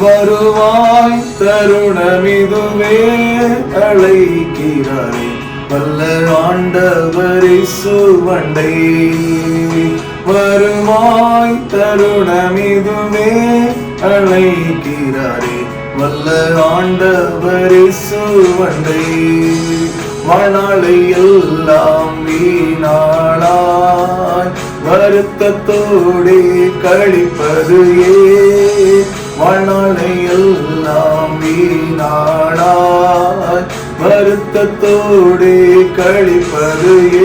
வருவாய் தருணமிதுவே அழைக்கிறாய் வல்ல ஆண்டவரை சுவண்டை. வருவாய் தருணமிதுவே அழைக்கிறாரே. வல்ல ஆண்டவரை சுவண்டை. மணலை எல்லாம் வீணாளாய் வருத்தத்தோடே கழிப்பது ஏ மணலை எல்லாம் வீணாளாய் வருத்தத்தோடே கழிப்பது ஏ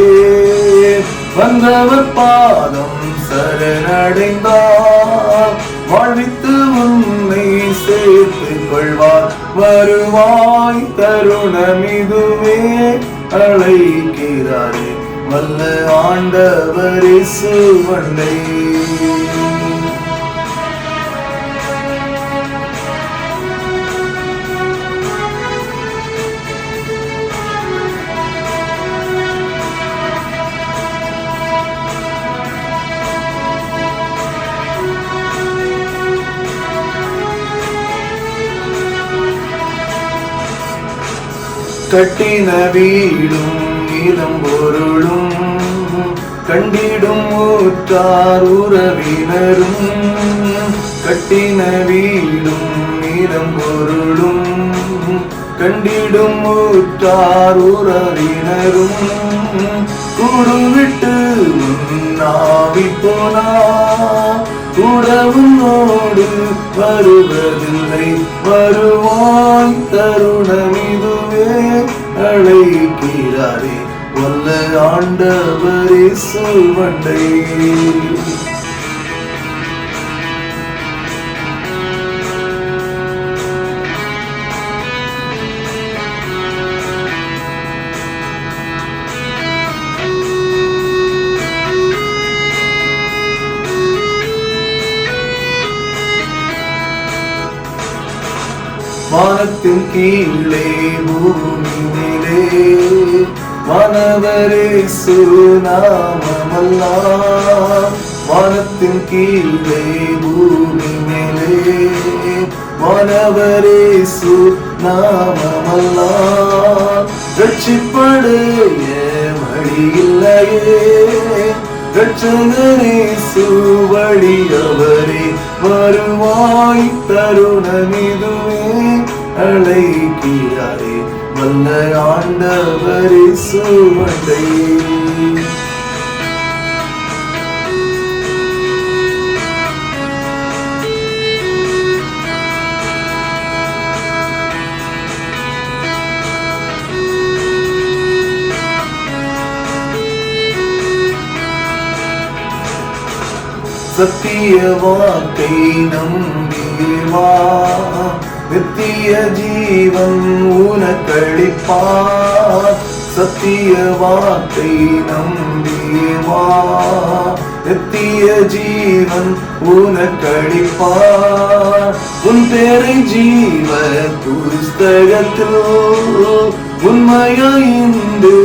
வந்தவர் பாதம் சரணடைந்தார். வாழ்வித்து உன்னை சேர்த்துக் கொள்வார். வருவாய் தருணமிதுவே அழைக்கிறாரே. வல்ல ஆண்டவரே சுவண்டை கட்டின வீடும் இதம் பொருளும் கண்டிடும் ஊற்றார் உறவினரும். கட்டின வீடும் இதம் பொருளும் கண்டிடும் ஊற்றார் உறவினரும். கூடுவிட்டு முன்னாவி போனா உறவுனோடு வருவதில்லை. வருவாய் தருணமே ஆண்டவரே சொல்வண்டை வானத்தின் கீழே பூமி நிலே வானவரே சுநாமமல்லா வானத்தின் கீழே பூமி மேலே. வானவரே சுநாமமல்லா ரட்சிப்படைய வழி இல்லையே. ரட்சகரே சுவழியவரே வருவாய் தருணமிதுவே அழைக்கிறாரே வல்ல ஆண்டவரே சுவண்டை சத்திய வாக்கை நம்பியவா நித்திய ஜீவன் உனக்களிப்பார். சத்திய வார்த்தை நம்பியவா நித்திய ஜீவன் உனக்களிப்பார். உன் பேரை ஜீவ புஸ்தகத்தில் உண்மையாய்ந்து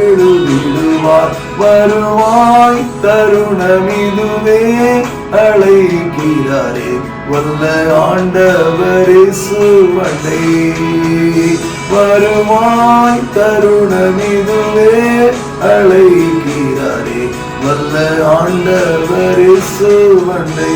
எழுதிடுவார். வருவாய் தருணமிதுவே அழைக்கிறாரே. வந்த ஆண்டவரே சுவண்டை வருவாய் தருணமிதுவே அழைக்கிறாரே. வல்ல ஆண்டவரிசுவண்டை